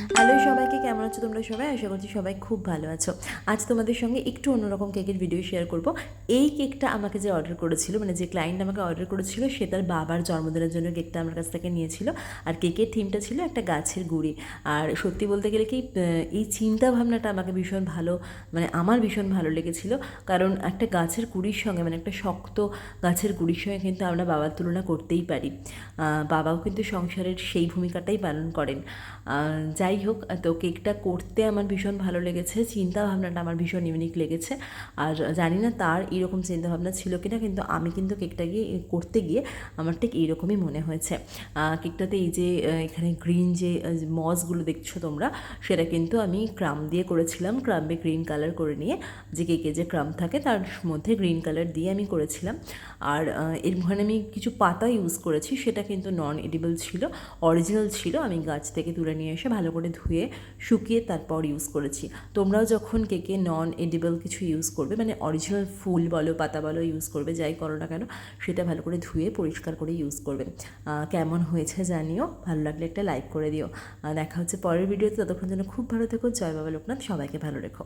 Hello সবাইকে কেমন আছো তোমরা সবাই? আশা করছি সবাই খুব ভালো আছো। আজ তোমাদের সঙ্গে একটু অন্যরকম কেকের ভিডিও শেয়ার করব। এই কেকটা আমাকে যে অর্ডার করেছিল মানে যে ক্লায়েন্ট আমাকে অর্ডার করেছিল সে তার বাবার জন্মদিনের জন্য কেকটা আমার কাছ থেকে নিয়েছিল। আর কেকের থিমটা ছিল একটা গাছের গুড়ি। আর সত্যি বলতে গেলে কি এই চিন্তা ভাবনাটা আমাকে ভীষণ ভালো মানে আমার ভীষণ ভালো লেগেছিল। কারণ একটা গাছের গুড়ির সঙ্গে মানে একটা শক্ত গাছের গুড়ির সঙ্গে কিন্তু আমরা বাবার তুলনা করতেই পারি। বাবাও কিন্তু সংসারের সেই ভূমিকাটাই পালন করেন। আহ, যাই হোক তো কেকটা করতে আমার ভীষণ ভালো লেগেছে চিন্তা ভাবনাটা আমার ভীষণ ইউনিক লেগেছে। আর জানি না তার এরকম চিন্তা ভাবনা ছিল কিনা কিন্তু আমি কিন্তু কেকটা গিয়ে করতে গিয়ে আমার ঠিক এইরকমই মনে হয়েছে। কেকটাতে এই যে এখানে গ্রিন যে আহ, মসগুলো দেখছ তোমরা সেটা কিন্তু আমি ক্রাম দিয়ে করেছিলাম ক্রামে গ্রিন কালার করে নিয়ে যে কেকে যে ক্রাম থাকে তার মধ্যে গ্রিন কালার দিয়ে আমি করেছিলাম। আর এর ওখানে আমি কিছু পাতা ইউজ করেছি সেটা কিন্তু নন এডিবল ছিল অরিজিনাল ছিল আমি গাছ থেকে তুলে নিয়ে এসে ভালো করে ধুয়ে শুকিয়ে তারপর ইউজ করেছি। তোমরাও যখন কেকে নন এডিবল কিছু ইউজ করবে মানে অরিজিনাল ফুল বলো, পাতা বলো ইউজ করবে, যাই করো না কেন, সেটা ভালো করে ধুয়ে পরিষ্কার করে ইউজ করবে। কেমন হয়েছে জানিও, ভালো লাগলে একটা লাইক করে দিও। দেখা হচ্ছে পরের ভিডিওতে ততক্ষণ যেন খুব ভালো থেকো, জয় বাবা লোকনাথ, সবাইকে ভালো রেখো।